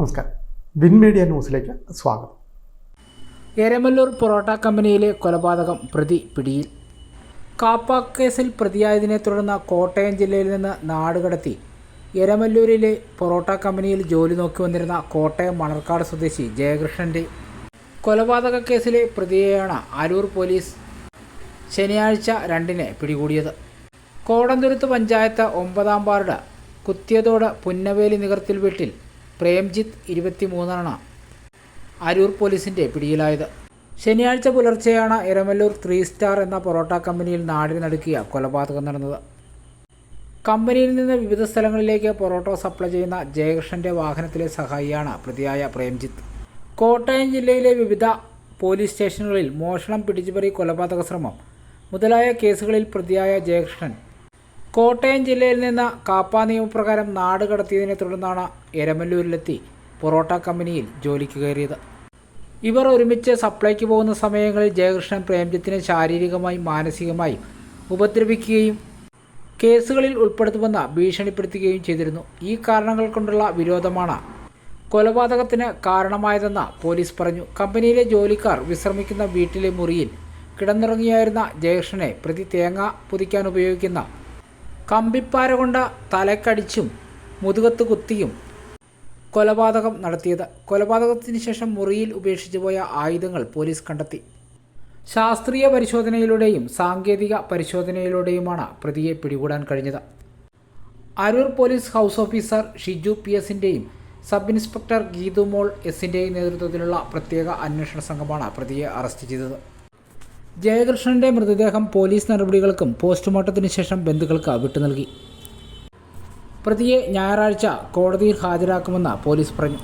നമസ്കാരം. Win media ന്യൂസിലേക്ക് സ്വാഗതം. എരമല്ലൂർ പൊറോട്ട കമ്പനിയിലെ കൊലപാതകം പ്രതി പിടിയിൽ. കാപ്പ കേസിൽ പ്രതിയായതിനെ തുടർന്ന് കോട്ടയം ജില്ലയിൽ നിന്ന് നാടുകടത്തി എരമല്ലൂരിലെ പൊറോട്ട കമ്പനിയിൽ ജോലി നോക്കി വന്നിരുന്ന കോട്ടയം മണർക്കാട് സ്വദേശി ജയകൃഷ്ണന്റെ കൊലപാതക കേസിലെ പ്രതിയെയാണ് അരൂർ പോലീസ് ശനിയാഴ്ച രണ്ടിന് പിടികൂടിയത്. കോടന്തുരുത്ത് പഞ്ചായത്ത് ഒമ്പതാം വാർഡ് കുത്തിയതോട് പുന്നവേലി നികർത്തിൽ വീട്ടിൽ പ്രേംജിത്ത് ഇരുപത്തിമൂന്നാണ് അരൂർ പോലീസിന്റെ പിടിയിലായത്. ശനിയാഴ്ച പുലർച്ചെയാണ് ഇരമല്ലൂർ ത്രീ സ്റ്റാർ എന്ന പൊറോട്ട കമ്പനിയിൽ നാടിന് നടുക്കിയ കൊലപാതകം നടന്നത്. കമ്പനിയിൽ നിന്ന് വിവിധ സ്ഥലങ്ങളിലേക്ക് പൊറോട്ട സപ്ലൈ ചെയ്യുന്ന ജയകൃഷ്ണന്റെ വാഹനത്തിലെ സഹായിയാണ് പ്രതിയായ പ്രേംജിത്ത്. കോട്ടയം ജില്ലയിലെ വിവിധ പോലീസ് സ്റ്റേഷനുകളിൽ മോഷണം പിടിച്ചുപറി കൊലപാതക ശ്രമം മുതലായ കേസുകളിൽ പ്രതിയായ ജയകൃഷ്ണൻ കോട്ടയം ജില്ലയിൽ നിന്ന് കാപ്പ നിയമപ്രകാരം നാട് കടത്തിയതിനെ തുടർന്നാണ് എരമല്ലൂരിലെത്തി പൊറോട്ട കമ്പനിയിൽ ജോലിക്ക് കയറിയത്. ഇവർ ഒരുമിച്ച് സപ്ലൈക്ക് പോകുന്ന സമയങ്ങളിൽ ജയകൃഷ്ണൻ പ്രേംജിത്തിനെ ശാരീരികമായും മാനസികമായും ഉപദ്രവിക്കുകയും കേസുകളിൽ ഉൾപ്പെടുത്തുമെന്ന് ഭീഷണിപ്പെടുത്തുകയും ചെയ്തിരുന്നു. ഈ കാരണങ്ങൾ കൊണ്ടുള്ള വിരോധമാണ് കൊലപാതകത്തിന് കാരണമായതെന്ന് പോലീസ് പറഞ്ഞു. കമ്പനിയിലെ ജോലിക്കാർ വിശ്രമിക്കുന്ന വീട്ടിലെ മുറിയിൽ കിടന്നിറങ്ങിയായിരുന്ന ജയകൃഷ്ണനെ പ്രതി തേങ്ങ പുതിക്കാൻ ഉപയോഗിക്കുന്ന കമ്പിപ്പാര കൊണ്ട തലക്കടിച്ചും മുതുകത്ത് കുത്തിയും കൊലപാതകം നടത്തിയത്. കൊലപാതകത്തിന് ശേഷം മുറിയിൽ ഉപേക്ഷിച്ചു പോയ ആയുധങ്ങൾ പോലീസ് കണ്ടെത്തി. ശാസ്ത്രീയ പരിശോധനയിലൂടെയും സാങ്കേതിക പരിശോധനയിലൂടെയുമാണ് പ്രതിയെ പിടികൂടാൻ കഴിഞ്ഞത്. Aroor police house officer Shiju P എസിന്റെയും sub inspector Geethumol എസിന്റെയും നേതൃത്വത്തിലുള്ള പ്രത്യേക അന്വേഷണ സംഘമാണ് പ്രതിയെ അറസ്റ്റ് ചെയ്തത്. ജയകൃഷ്ണന്റെ മൃതദേഹം പോലീസ് നടപടികൾക്കും പോസ്റ്റ്മോർട്ടത്തിന് ശേഷം ബന്ധുക്കൾക്ക് വിട്ടു നൽകി. പ്രതിയെ ഞായറാഴ്ച കോടതിയിൽ ഹാജരാക്കുമെന്ന് പോലീസ് പറഞ്ഞു.